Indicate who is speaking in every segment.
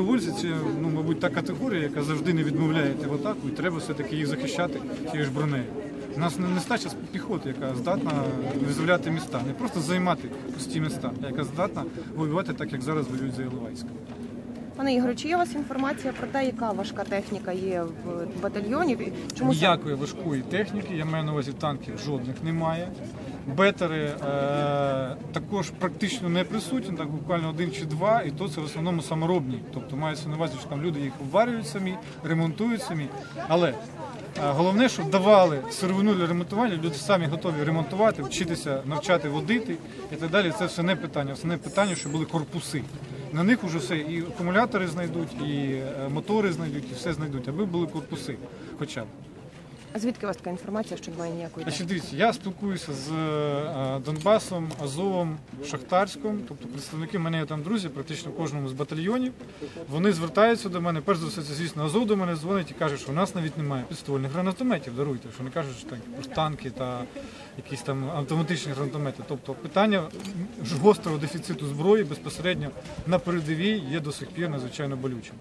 Speaker 1: Добровольці це, ну, мабуть, та категорія, яка завжди не відмовляє в атаку, і треба все-таки їх захищати тією ж бронею. У нас не нестача піхоти, яка здатна визволяти міста, не просто займати пусті міста, а яка здатна воювати так, як зараз воюють за Іловайська.
Speaker 2: Пане Ігорю, чи є у вас інформація про те, яка важка техніка є в батальйоні? Чому?
Speaker 1: Ніякої важкої техніки, я маю на увазі танків жодних немає. Бетери е, також практично не присутні, так буквально один чи два, і то це в основному саморобні. Тобто мається на увазі, що там люди їх обварюють самі, ремонтують самі. Але е, головне, щоб давали сировину для ремонтування, люди самі готові ремонтувати, вчитися, навчати водити і так далі. Це все не питання. Основне питання, щоб були корпуси. На них вже все і акумулятори знайдуть, і е, мотори знайдуть, і все знайдуть, аби були корпуси хоча б.
Speaker 2: А звідки у вас така інформація, що немає ніякої
Speaker 1: Значить, дивіться, я спілкуюся з е, Донбасом, Азовом, Шахтарськом, тобто представники в мене є там друзі, практично в кожному з батальйонів. Вони звертаються до мене. Перш за все, це звісно, Азов до мене дзвонить і каже, що у нас навіть немає підствольних гранатометів. Даруйте, що не кажуть, що так, про танки та якісь там автоматичні гранатомети. Тобто питання ж гострого дефіциту зброї безпосередньо на передовій є до сих пір надзвичайно болючим.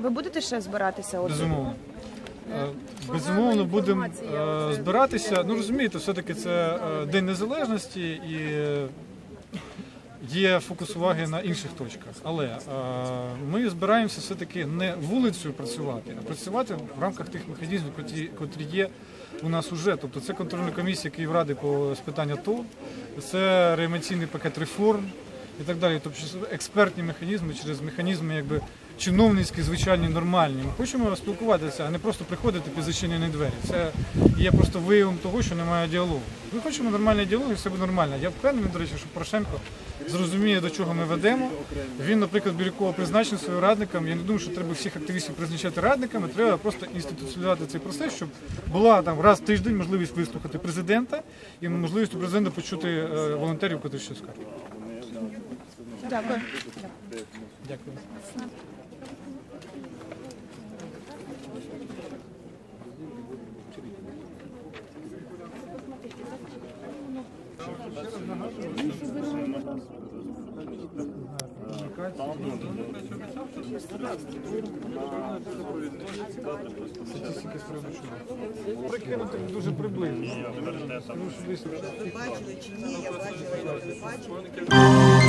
Speaker 2: Ви будете ще збиратися?
Speaker 1: Безумовно. Е, Безумовно, будемо е, збиратися. Ну розумієте, все-таки це е, День Незалежності і є фокус уваги на інших точках. Але ми збираємося все-таки не вулицею працювати, а працювати в рамках тих механізмів, котрі є у нас уже. Тобто це контрольна комісія Київради по з питання ТО, це реанімаційний пакет реформ і так далі. Тобто експертні механізми, через механізми якби чиновницькі, звичайні, нормальні. Ми хочемо спілкуватися, а не просто приходити під зачинені двері. Це є просто виявом того, що немає діалогу. Ми хочемо нормальний діалог і все буде нормально. Я впевнений, до речі, що Порошенко зрозуміє, до чого ми ведемо. Він, наприклад, Бірюкова призначений своїм радником. Я не думаю, що треба всіх активістів призначати радниками. Треба просто інституціалізувати цей процес, щоб була там раз в тиждень можливість вислухати президента і можливість у президента почути е, волонтерів, котрі щось скажуть.
Speaker 2: Дякую.
Speaker 1: Дякую. Статистики з приводу чого? Прикинути дуже приблизно. Тому що десь
Speaker 3: бачили чи ні, я бачила, я не бачила.